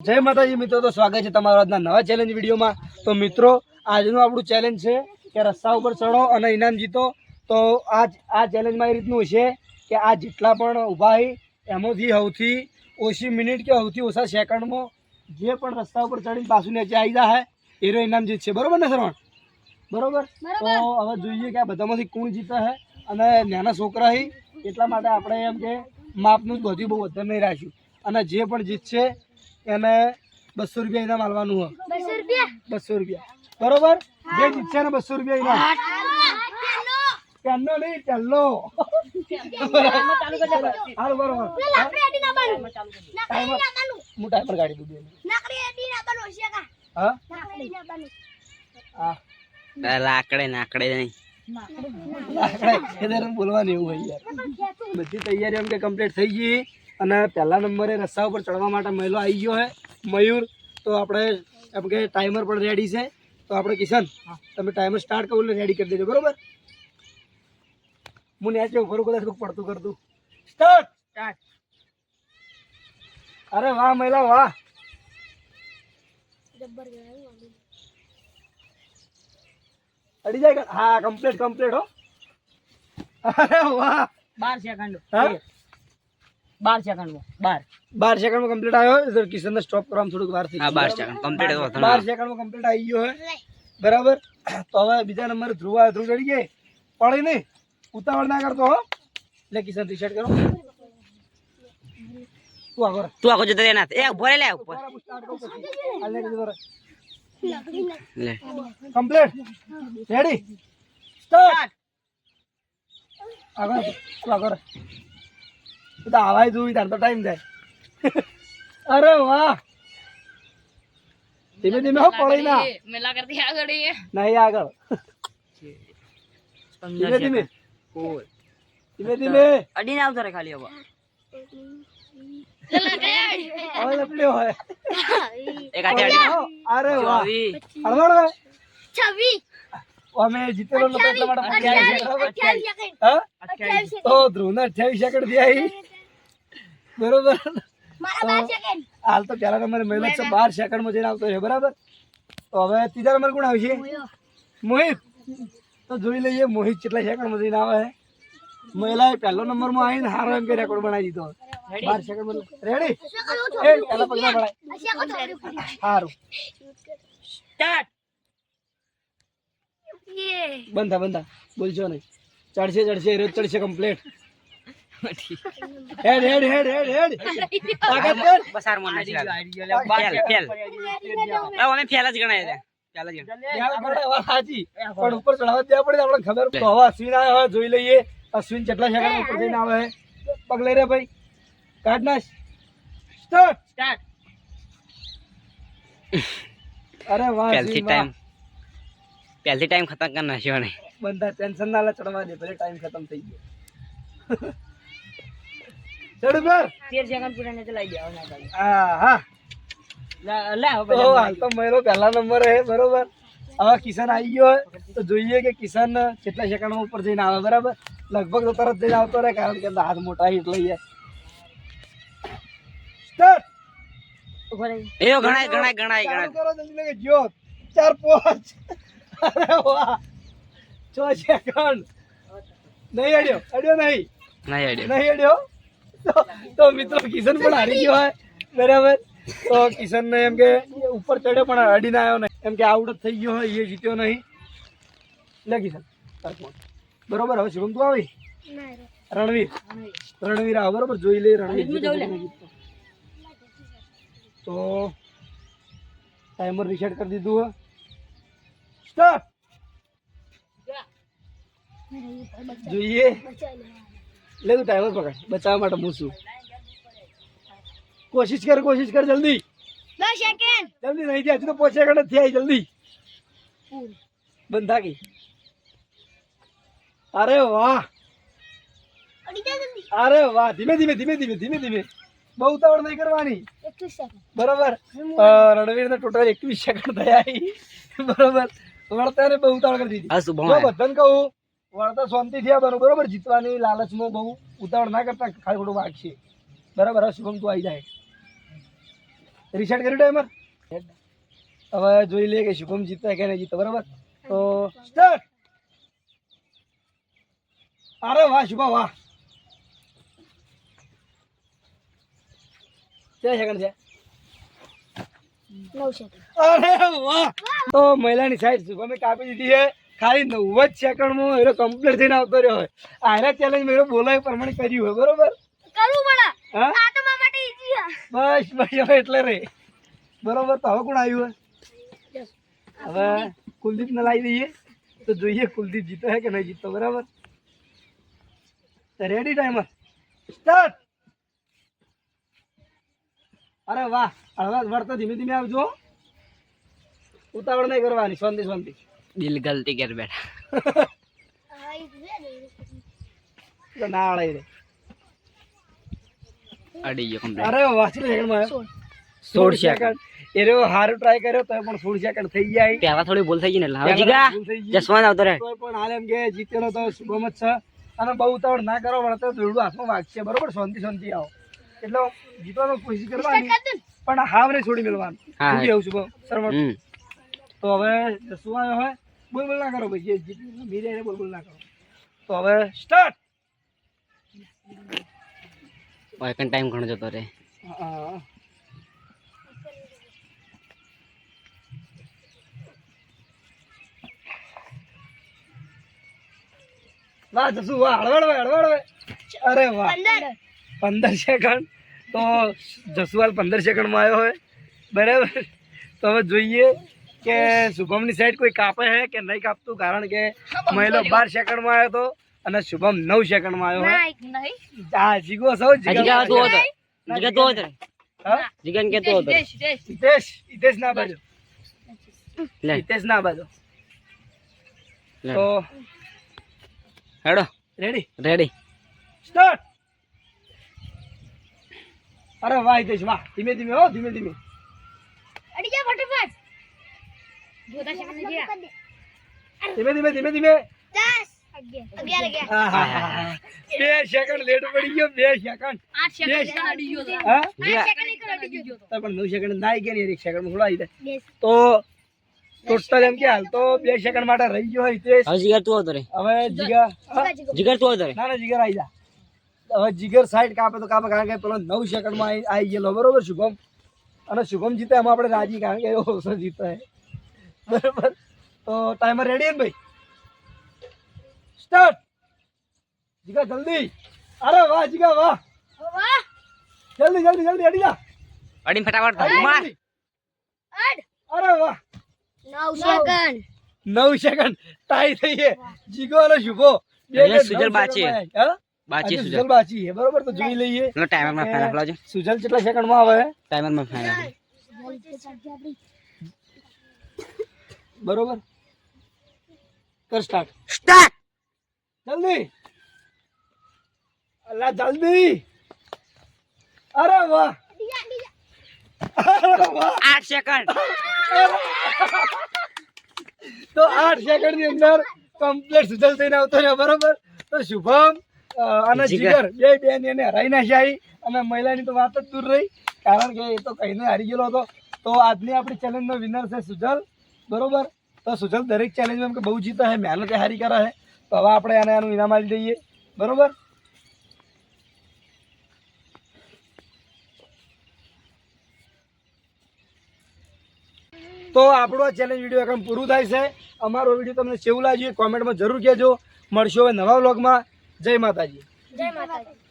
જય માતાજી મિત્રો તો સ્વાગત છે તમારા આજના નવા ચેલેન્જ વિડીયોમાં. તો મિત્રો આજનું આપણું ચેલેન્જ છે કે રસ્તા ઉપર ચડો અને ઇનામ જીતો. તો આ આ ચેલેન્જમાં એ રીતનું છે કે આ જેટલા પણ ઊભા હોય એમાંથી સૌથી ઓછી મિનિટ કે સૌથી ઓછા સેકન્ડમાં જે પણ રસ્તા ઉપર ચડીને પાછું નીચે આવી જાય એનો ઇનામ જીતશે બરોબર ને શ્રવણ બરોબર? તો હવે જોઈએ કે આ બધામાંથી કોણ જીતે છે અને નાના છોકરા હી એટલા માટે આપણે એમ કે માપનું જ બધું બહુ વધારે નહીં રાખ્યું અને જે પણ જીતશે એને બસો રૂપિયા ઇનામ આલવાનું હોય. બસો રૂપિયા? બરોબર? જે જીતશે ને બસો રૂપિયા ઇનામ. પેનનો નહીં બરોબર. હું ટાઈમર કાઢી હા? હા. લાકડે નાકડે નહીં. લાકડે બોલવાનું એવું હોય યાર. બધી તૈયારી એમ કે કમ્પ્લીટ થઈ ગઈ. અને પહેલા નંબરે રસ્તા ઉપર ચડવા માટે મહિલો આવી ગયો છે મયુર. તો આપણે એમ કે ટાઈમર પણ રેડી છે. તો આપણે કિશન તમે ટાઈમર સ્ટાર્ટ કરો એટલે રેડી કરી દેજો બરોબર? હું નેચે ખરું કદાચ પડતું કરતું. સ્ટાર્ટ સ્ટાર્ટ અરે વાહ મહિલા વાહ. અડી જાય હા કમ્પ્લીટ કમ્પ્લીટ હો. અરે વાહ. બાર સેકન્ડ હા? બાર સેકન્ડ બાર. બાર સેકન્ડમાં કમ્પ્લીટ આવ્યો સર કિશનને સ્ટોપ કરવામાં થોડુંક વાર થઈ બાર સેકન્ડ કમ્પ્લીટ બાર સેકન્ડમાં કમ્પ્લીટ આવી ગયો હે. બરાબર? તો હવે બીજા નંબર ધ્રુવ આ ધ્રુવ ચડી ગઈ પડી નહીં? ઉતાવળ ના કરતો હો. લે કિશન ટી શર્ટ કરો. તું આગળ. તું આખો જતો એના એ ઊભો લે ઉપર. લે કમ્પ્લીટ રેડી સ્ટાર્ટ આગળ તું આગળ. તું આવાય જોઈ તાર તો ટાઈમ જાય. અરે વાહ. ધીમે ધીમે હો પડી ના. મેલા કરતી આગળ નહીં આગળ. ધીમે ધીમે. ધીમે ધીમે. અડીને આવતો રે ખાલી હવે. હવે લપડ્યો હોય. એક હાથે અડી. અરે વાહ. ચોવીસ. હળવળ અમે જીતેલો નતો એટલા માટે પહોંચ્યા છે, બરાબર? અઠ્યાવીસ સેકન્ડ. હા? અઠ્યાવીસ સેકન્ડ. તો ધ્રુવને અઠ્યાવીસ સેકન્ડ થયા ઈ. બરોબર? મારા બાર સેકન્ડ હાલ તો પહેલા નંબર મહેનત છે બાર સેકન્ડમાં જઈને આવતો રહ્યો બરાબર? તો હવે ત્રીજા નંબર કોણ આવશે? મોહિત. તો જોઈ લઈએ મોહિત કેટલા સેકન્ડમાં જઈને આવે છે મહિલાએ પહેલો નંબરમાં આવીને હારો એમ કે રેકોર્ડ બનાવી દીધો? બાર સેકન્ડ રેડી એ પહેલા પગલા પડાય સારું સ્ટાર્ટ બંધા બંધા. બોલજો નહીં. ચડશે ચડશે રોજ ચડશે કમ્પ્લીટ હેડ હેડ હેડ હેડ હેડ. તાકાત કર. બસારમાં નાખી ફેલ ફેલ. હવે અમે ફેલ જ ગણાય છે. ફેલ જ સાચી પણ ઉપર ચડાવવા દેવા પડે તો આપણને ખબર તો હવે અશ્વિન આવે હોય જોઈ લઈએ. અશ્વિન કેટલા સેકન્ડ ઉપર જઈને આવે. પગલે પગ લઈ રે ભાઈ. કાઢ ના સ્ટાર્ટ સ્ટાર્ટ અરે વાહ પહેલથી ટાઈમ પહેલથી ટાઈમ ખતમ કર નાખ્યો ને. બંધા ટેન્શન ના લે ચડવા દે. ભલે ટાઈમ ખતમ થઈ ગયો. ચડ ઉપર તેર સેકન્ડ પૂરા ને ચલાવી દેવા હા. હા લે તો હાલ તો મહિનો પહેલા નંબર હે બરોબર. હવે કિશન આવી ગયો તો જોઈએ કે કિશન કેટલા સેકન્ડમાં ઉપર જઈને આવે બરાબર? લગભગ તો તરત જઈને આવતો રહે કારણ કે હાથ મોટા હિટ લઈ જાય સ્ટાર્ટ એવો ગણાય ગણાય ગણાય ગણાય. કરો જલ્દી લગે જો ચાર પાંચ. અરે વાહ. છ સેકન્ડ. નહીં અડ્યો અડ્યો નહીં. નહીં અડ્યો. નહીં અડ્યો? તો મિત્રો કિશન પણ હારી ગયો હોય. બરાબર? તો કિશનને એમ કે ઉપર ચડ્યો પણ અડીને આવ્યો નહીં. એમ કે આઉટ જ થઈ ગયો હોય એ જીત્યો નહીં. લે કિશન બરોબર હવે શુભમ તું આવી? રણવીર. રણવીર આવો બરોબર? જોઈ લે રણવીર. તો ટાઈમર રિસેટ કરી દીધું હે. સ્ટાર્ટ જોઈએ. લે તું ટાઈમર પકડ. બચાવવા માટે હું છું. કોશિશ કર કોશિશ કર જલ્દી. દસ સેકન્ડ જલ્દી નહીં થયા તો પાંચ સેકન્ડ જ થયા જલ્દી. બંધ અરે વાહ. અડી અરે વાહ ધીમે ધીમે ધીમે ધીમે ધીમે ધીમે. બહુ ઉતાવળ નહીં કરવાની. બરોબર. રણવીર ને ટોટલ એકવીસ સેકન્ડ થયા બરોબર. વળતા ને બહુ ઉતાવળ કરી દીધી. હા શુભમ. બધાને કહું વળતા શાંતિ થયા બનો બરોબર. જીતવાની લાલચમાં બહુ ઉતાવળ ના કરતા ખાલી ખોટું વાગશે. બરાબર હવે શુભમ તું આવી જાય. રિસેટ કર્યું ટાઈમર હવે જોઈ લે કે શુભમ જીતે કે નહીં જીતે બરાબર? તો સ્ટાર્ટ! અરે વાહ શુભમ વાહ. સેકન્ડ છે અરે વાહ! તો મહિલાની સાઈડ શુભમે કાપી દીધી છે. ખાલી નવ જ સેકન્ડમાં એનો કમ્પ્લીટ થઈને આવતો રહ્યો હોય. આના ચેલેન્જ મેં બોલાય પ્રમાણે કર્યું હોય બરોબર? કરવું પડે હા? આ તો મારા માટે ઈઝી બસ બસ હવે એટલે રે. બરોબર તો હવે કોણ આવ્યું હે હવે કુલદીપને લાવી દઈએ. તો જોઈએ કુલદીપ જીતો હે કે નહીં જીતો બરાબર? રેડી ટાઈમર સ્ટાર્ટ અરે વાહ હવે વળતો ધીમે ધીમે આવજો. ઉતાવળ નહીં કરવાની શાંતિ શાંતિ. દિલ ગલતી કર બેઠા. હા ઈ છે ને તો ના અડાઈ રે. અડી ગયો કમ્પ્લીટ અરે વાહ કેટલા સેકન્ડમાં સોળ. સેકન્ડ એ રહ્યો હારું ટ્રાય કર્યો તો પણ સોળ સેકન્ડ થઈ જાય પહેલા થોડી ભૂલ થઈ ગઈ ને એટલે. જીગા ભૂલ થઈ ગઈ. જસવાન આવતો રહે. પણ હાલ એમ કે જીતેલો તો શુભમ જ છે. અને બહુ ઉતાવળ ના કરો વળતો દોરડું હાથમાં વાગશે. બરોબર? શાંતિ શાંતિ આવો. એટલે જીતવાનો કોશિશ કરવાની. કર દઉં પણ છોડી મેળવાનું. શુભમ સરવણ તો હવે શું આવ્યો હોય? બોલ બોલ ના કરો ભાઈ જે જીત મીરે બોલ બોલ ના કરો. તો હવે સ્ટાર્ટ વાયકન ટાઈમ ઘણો જતો રહે. વાહ જસુ વાહ હળવડ હોય હળવડ હોય. અરે વાહ. પંદર. પંદર સેકન્ડ? તો જસુવાલ પંદર સેકન્ડમાં આવ્યો હોય. બરાબર? તો હવે જોઈએ. કે શુભમની સાઈડ કોઈ કાપે છે કે નહીં કાપતું? કારણ કે મહિલો બાર સેકન્ડમાં આવ્યો હતો અને શુભમ નવ સેકન્ડમાં આવ્યો ના હા જીગો સૌ જીગા. હતો. હા? ને કેતો હતો. હિતેશ હિતેશ. ના બાજુ. લે. હિતેશ ના બાજુ. તો હેડો. રેડી? રેડી. સ્ટાર્ટ. અરે વાહ હિતેશ વાહ. ધીમે ધીમે હો ધીમે ધીમે અડી જા ફટાફટ ગયા. ધીમે ધીમે ધીમે ધીમે. 10 11 11 બે સેકન્ડ લેટ પડી ગયો બે સેકન્ડ 8 સેકન્ડ અડી ગયો હા? 8 સેકન્ડ અડી ગયો તો. પણ નવ સેકન્ડ ના આવી ગયા ને એક સેકન્ડ થોડા આવી જાય. તો ટોટલ એમ કે હાલ તો બે સેકન્ડ માટે રહી ગયો હોય હિતેશ હવે જીગર તું હતો રે. હવે જીગર? જીગર તું હતો રે. ના ના જીગર આવી જા. હવે જીગર સાઈડ કાપે તો કાપે કારણ કે પેલો નવ સેકન્ડમાં આવી આવી ગયેલો. બરોબર શુભમ? અને શુભમ જીતે એમાં આપણે રાજી કારણ કે એવો જીતે. બરોબર? તો ટાઈમર રેડી ને ભાઈ? સ્ટાર્ટ જીગા જલ્દી! અરે વાહ જીગા વાહ! વાહ જલ્દી જલ્દી જલ્દી અડી જા અડી ફટાફટ માર અડ અરે વાહ! 9 સેકન્ડ નવ સેકન્ડ ટાઈ થઈ છે. જીગો અને શુભો. બે સુજલ બાચી. હા? બાચી સુજલ. સુજલ બાચી છે. બરોબર? તો જોઈ લઈએ. ટાઈમરમાં ફાઈનલ લાવજો. સુજલ કેટલા સેકન્ડમાં આવે? ટાઈમરમાં ફાઈનલ બરોબર? કર સ્ટાર્ટ સ્ટાર્ટ જલ્દી. અલા જલ્દી. અરે વાહ. આઠ સેકન્ડ તો આઠ સેકન્ડની અંદર કમ્પ્લીટ સુધલ થઈને આવતો રહ્યો બરોબર? તો શુભમ અને જીગર. બે બેન એને હરાઈ નાખ્યા અને મહિલાની તો વાત જ દૂર રહી. કારણ કે એ તો કહીને હારી ગયેલો હતો. તો આજની આપણી ચેલેન્જનો વિનર છે સુજલ. બરોબર? તો સુજલ, દરેક ચેલેન્જમાં કે બહુ જીતે હે, મહેનત હારી કરે હે, તો હવે આપણે આને આનું ઇનામ આપી દઈએ. બરોબર? તો આપણો આ ચેલેન્જ વીડિયો એકદમ પૂરું થાય છે. અમારો વીડિયો તમને કેવું લાગ્યું કોમેન્ટમાં જરૂર કહેજો. મળશો હવે નવા વ્લોગમાં જય માતાજી. જય માતાજી.